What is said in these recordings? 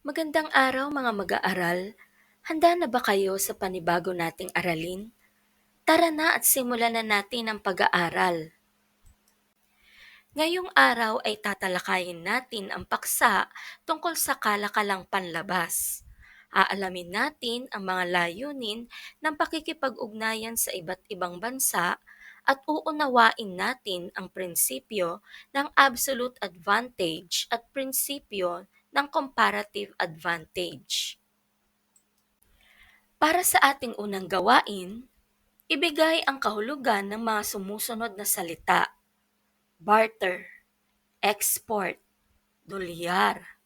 Magandang araw mga mag-aaral. Handa na ba kayo sa panibago nating aralin? Tara na at simulan na natin ang pag-aaral. Ngayong araw ay tatalakayin natin ang paksa tungkol sa kalakalang panlabas. Aalamin natin ang mga layunin ng pakikipag-ugnayan sa iba't ibang bansa at uunawain natin ang prinsipyo ng absolute advantage at prinsipyo ng comparative advantage. Para sa ating unang gawain, ibigay ang kahulugan ng mga sumusunod na salita. Barter, export, dolyar,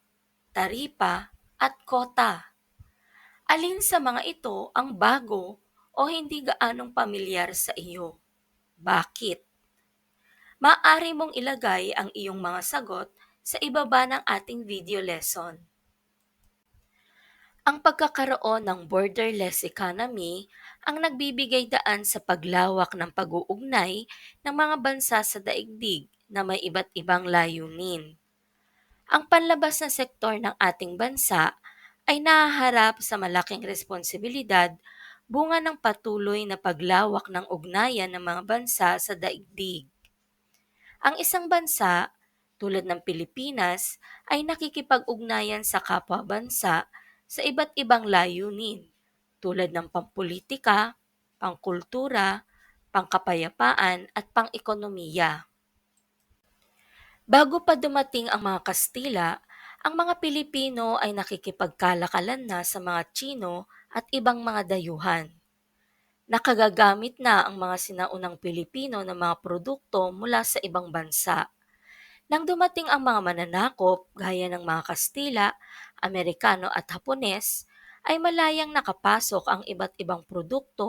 taripa, at kota. Alin sa mga ito ang bago o hindi gaanong pamilyar sa iyo? Bakit? Maaari mong ilagay ang iyong mga sagot sa ibaba ng ating video lesson. Ang pagkakaroon ng borderless economy ang nagbibigay daan sa paglawak ng pag-uugnay ng mga bansa sa daigdig na may iba't ibang layunin. Ang panlabas na sektor ng ating bansa ay nahaharap sa malaking responsibilidad bunga ng patuloy na paglawak ng ugnayan ng mga bansa sa daigdig. Ang isang bansa, tulad ng Pilipinas, ay nakikipag-ugnayan sa kapwa bansa sa iba't ibang layunin tulad ng pampolitika, pangkultura, pangkapayapaan at pang-ekonomiya. Bago pa dumating ang mga Kastila, ang mga Pilipino ay nakikipagkalakalan na sa mga Tsino at ibang mga dayuhan. Nakagagamit na ang mga sinaunang Pilipino ng mga produkto mula sa ibang bansa. Nang dumating ang mga mananakop gaya ng mga Kastila, Amerikano at Hapones, ay malayang nakapasok ang iba't ibang produkto,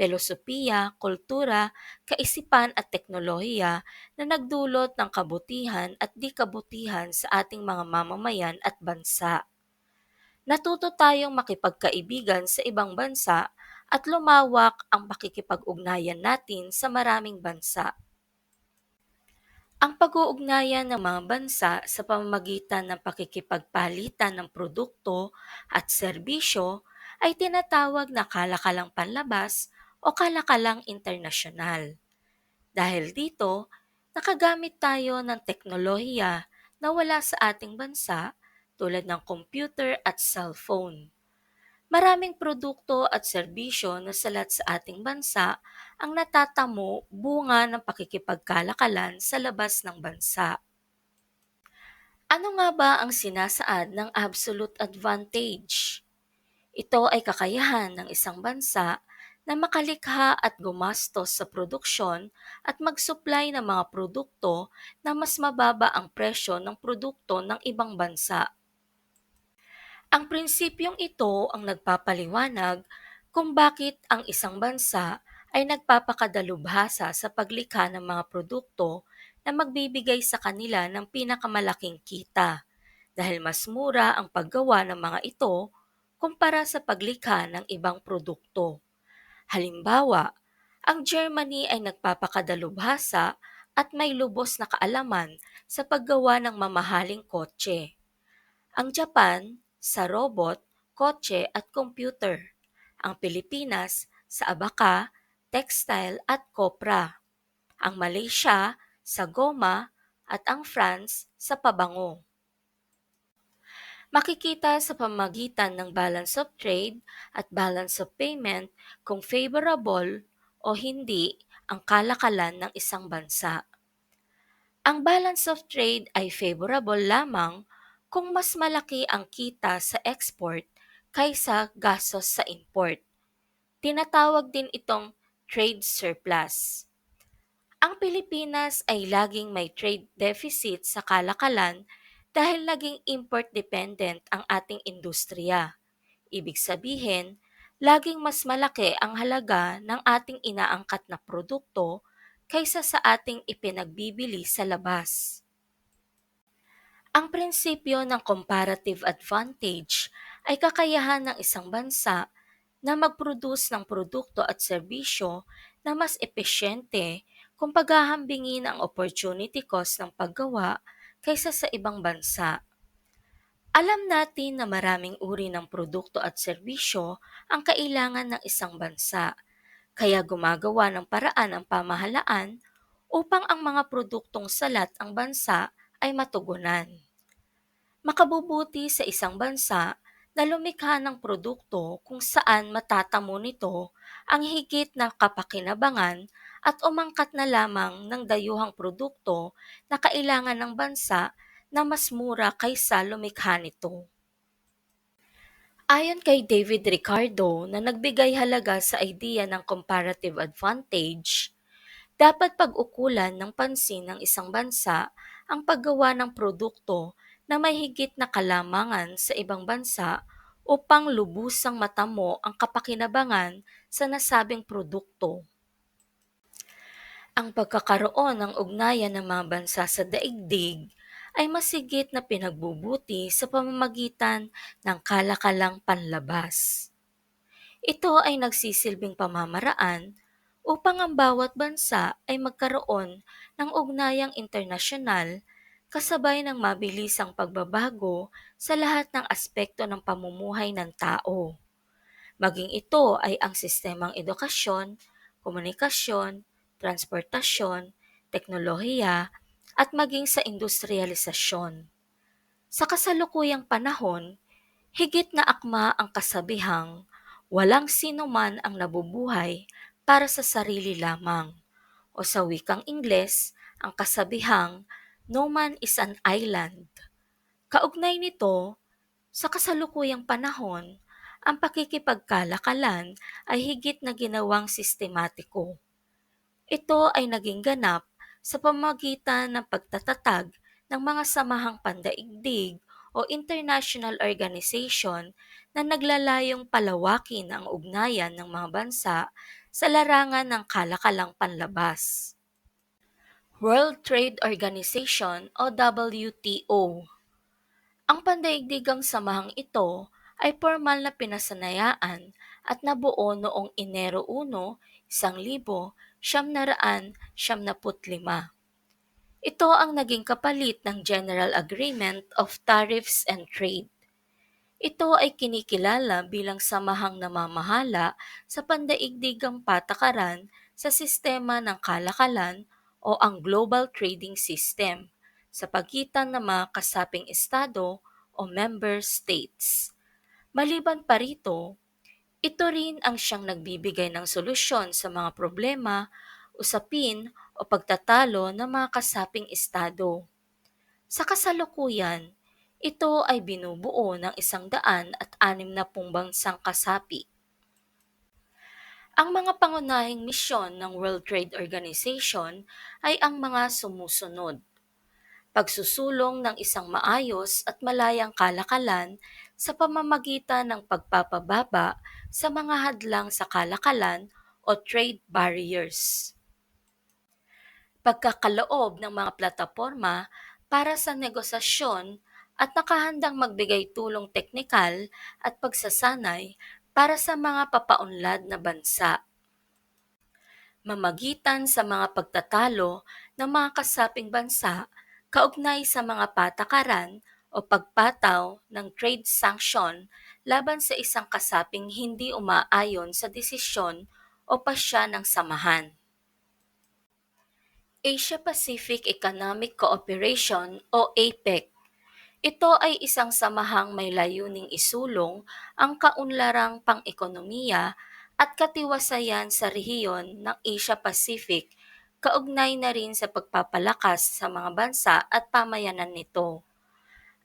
pelosopiya, kultura, kaisipan at teknolohiya na nagdulot ng kabutihan at di kabutihan sa ating mga mamamayan at bansa. Natuto tayong makipagkaibigan sa ibang bansa at lumawak ang pakikipag-ugnayan natin sa maraming bansa. Ang pag-uugnayan ng mga bansa sa pamamagitan ng pakikipagpalitan ng produkto at serbisyo ay tinatawag na kalakalang panlabas o kalakalang internasyonal. Dahil dito, nakagamit tayo ng teknolohiya na wala sa ating bansa tulad ng computer at cellphone. Maraming produkto at serbisyo na salat sa ating bansa ang natatamo bunga ng pakikipagkalakalan sa labas ng bansa. Ano nga ba ang sinasaad ng absolute advantage? Ito ay kakayahan ng isang bansa na makalikha at gumastos sa produksyon at mag-supply ng mga produkto na mas mababa ang presyo ng produkto ng ibang bansa. Ang prinsipyong ito ang nagpapaliwanag kung bakit ang isang bansa ay nagpapakadalubhasa sa paglikha ng mga produkto na magbibigay sa kanila ng pinakamalaking kita dahil mas mura ang paggawa ng mga ito kumpara sa paglikha ng ibang produkto. Halimbawa, ang Germany ay nagpapakadalubhasa at may lubos na kaalaman sa paggawa ng mamahaling kotse. Ang Japan sa robot, kotse at computer. Ang Pilipinas sa abaka, textile at kopra. Ang Malaysia sa goma at ang France sa pabango. Makikita sa pamagitan ng balance of trade at balance of payment kung favorable o hindi ang kalakalan ng isang bansa. Ang balance of trade ay favorable lamang kung mas malaki ang kita sa export kaysa gastos sa import. Tinatawag din itong trade surplus. Ang Pilipinas ay laging may trade deficit sa kalakalan dahil naging import dependent ang ating industriya. Ibig sabihin, laging mas malaki ang halaga ng ating inaangkat na produkto kaysa sa ating ipinagbibili sa labas. Ang prinsipyo ng comparative advantage ay kakayahan ng isang bansa na mag-produce ng produkto at serbisyo na mas epesyente kung paghahambingin ang opportunity cost ng paggawa kaysa sa ibang bansa. Alam natin na maraming uri ng produkto at serbisyo ang kailangan ng isang bansa, kaya gumagawa ng paraan ang pamahalaan upang ang mga produktong salat ang bansa ay matugunan. Makabubuti sa isang bansa na lumikha ng produkto kung saan matatamo nito ang higit na kapakinabangan at umangkat na lamang ng dayuhang produkto na kailangan ng bansa na mas mura kaysa lumikha nito. Ayon kay David Ricardo na nagbigay halaga sa idea ng comparative advantage, dapat pag-ukulan ng pansin ng isang bansa ang paggawa ng produkto na may higit na kalamangan sa ibang bansa upang lubusang matamo ang kapakinabangan sa nasabing produkto. Ang pagkakaroon ng ugnayan ng mga bansa sa daigdig ay masigit na pinagbubuti sa pamamagitan ng kalakalang panlabas. Ito ay nagsisilbing pamamaraan upang ang bawat bansa ay magkaroon ng ugnayang internasyonal kasabay ng mabilisang pagbabago sa lahat ng aspekto ng pamumuhay ng tao. Maging ito ay ang sistemang edukasyon, komunikasyon, transportasyon, teknolohiya, at maging sa industrialisasyon. Sa kasalukuyang panahon, higit na akma ang kasabihang walang sino man ang nabubuhay para sa sarili lamang. O sa wikang Ingles, ang kasabihang no man is an island. Kaugnay nito, sa kasalukuyang panahon, ang pakikipagkalakalan ay higit na ginawang sistematiko. Ito ay naging ganap sa pamagitan ng pagtatatag ng mga samahang pandaigdig o international organization na naglalayong palawakin ang ugnayan ng mga bansa sa larangan ng kalakalang panlabas. World Trade Organization o WTO Ang pandaigdigang samahang ito ay formal na pinasanayaan at nabuo noong Enero 1, 1000 siyam na raan siyam naput lima. Ito ang naging kapalit ng General Agreement of Tariffs and Trade. Ito ay kinikilala bilang samahang namamahala sa pandaigdigang patakaran sa sistema ng kalakalan o ang Global Trading System sa pagitan ng mga kasaping estado o member states. Maliban pa rito, ito rin ang siyang nagbibigay ng solusyon sa mga problema, usapin o pagtatalo ng mga kasaping estado. Sa kasalukuyan, ito ay binubuo ng isang daan at anim na pung bansang kasapi. Ang mga pangunahing misyon ng World Trade Organization ay ang mga sumusunod – pagsusulong ng isang maayos at malayang kalakalan sa pamamagitan ng pagpapababa sa mga hadlang sa kalakalan o trade barriers. Pagkakaloob ng mga plataporma para sa negosasyon at nakahandang magbigay tulong teknikal at pagsasanay para sa mga papaunlad na bansa. Mamagitan sa mga pagtatalo ng mga kasaping bansa kaugnay sa mga patakaran o pagpataw ng trade sanction laban sa isang kasaping hindi umaayon sa desisyon o pasya ng samahan. Asia-Pacific Economic Cooperation o APEC ito ay isang samahang may layuning isulong ang kaunlarang pang-ekonomiya at katiwasayan sa rehiyon ng Asia-Pacific kaugnay na rin sa pagpapalakas sa mga bansa at pamayanan nito.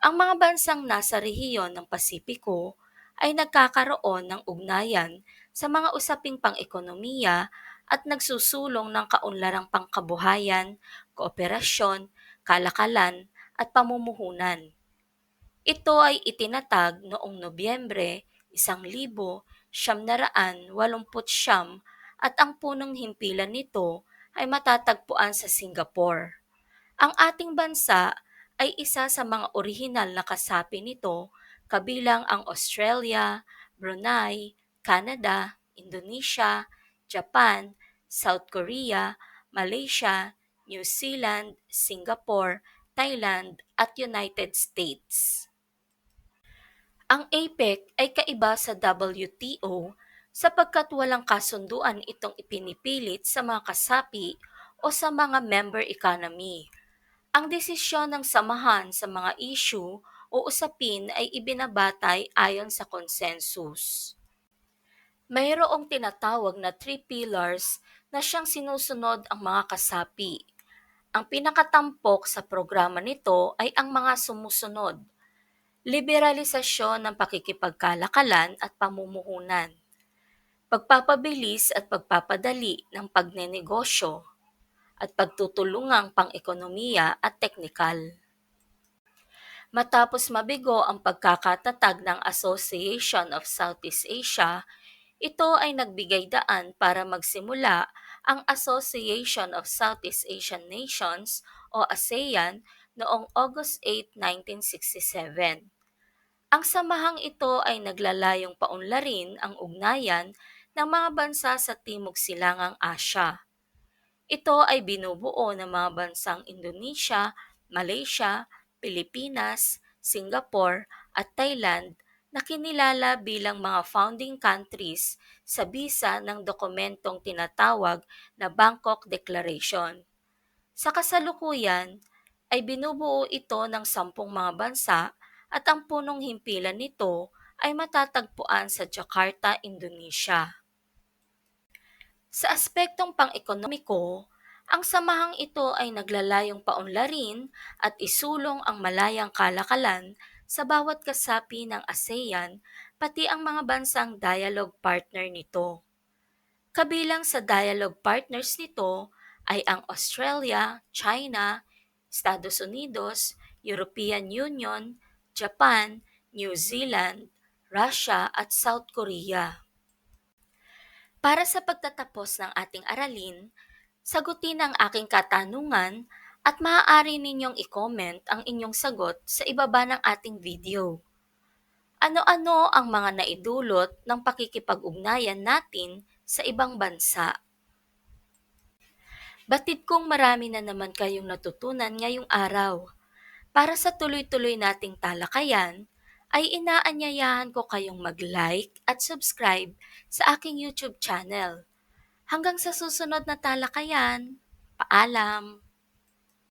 Ang mga bansang nasa rehiyon ng Pasipiko ay nagkakaroon ng ugnayan sa mga usaping pang-ekonomiya at nagsusulong ng kaunlarang pangkabuhayan, kooperasyon, kalakalan at pamumuhunan. Ito ay itinatag noong Nobyembre 1989 at ang punong himpilan nito ay matatagpuan sa Singapore. Ang ating bansa ay isa sa mga orihinal na kasapi nito kabilang ang Australia, Brunei, Canada, Indonesia, Japan, South Korea, Malaysia, New Zealand, Singapore, Thailand at United States. Ang APEC ay kaiba sa WTO sapagkat walang kasunduan itong ipinipilit sa mga kasapi o sa mga member economy. Ang desisyon ng samahan sa mga issue o usapin ay ibinabatay ayon sa consensus. Mayroong tinatawag na three pillars na siyang sinusunod ang mga kasapi. Ang pinakatampok sa programa nito ay ang mga sumusunod. Liberalisasyon ng pakikipagkalakalan at pamumuhunan. Pagpapabilis at pagpapadali ng pagnenegosyo at pagtutulungang pang-ekonomiya at teknikal. Matapos mabigo ang pagkakatatag ng Association of Southeast Asia, ito ay nagbigay daan para magsimula ang Association of Southeast Asian Nations o ASEAN noong August 8, 1967. Ang samahang ito ay naglalayong paunlarin ang ugnayan ng mga bansa sa Timog Silangang Asya. Ito ay binubuo ng mga bansang Indonesia, Malaysia, Pilipinas, Singapore at Thailand na kinilala bilang mga founding countries sa bisa ng dokumentong tinatawag na Bangkok Declaration. Sa kasalukuyan, ay binubuo ito ng sampung mga bansa at ang punong himpilan nito ay matatagpuan sa Jakarta, Indonesia. Sa aspektong pang-ekonomiko, ang samahang ito ay naglalayong paunlarin at isulong ang malayang kalakalan sa bawat kasapi ng ASEAN pati ang mga bansang dialogue partner nito. Kabilang sa dialogue partners nito ay ang Australia, China, Estados Unidos, European Union, Japan, New Zealand, Russia at South Korea. Para sa pagtatapos ng ating aralin, sagutin ang aking katanungan at maaari ninyong i-comment ang inyong sagot sa ibaba ng ating video. Ano-ano ang mga naidulot ng pakikipag-ugnayan natin sa ibang bansa? Batid kong marami na naman kayong natutunan ngayong araw. Para sa tuloy-tuloy nating talakayan, ay inaanyayahan ko kayong mag-like at subscribe sa aking YouTube channel. Hanggang sa susunod na talakayan, paalam!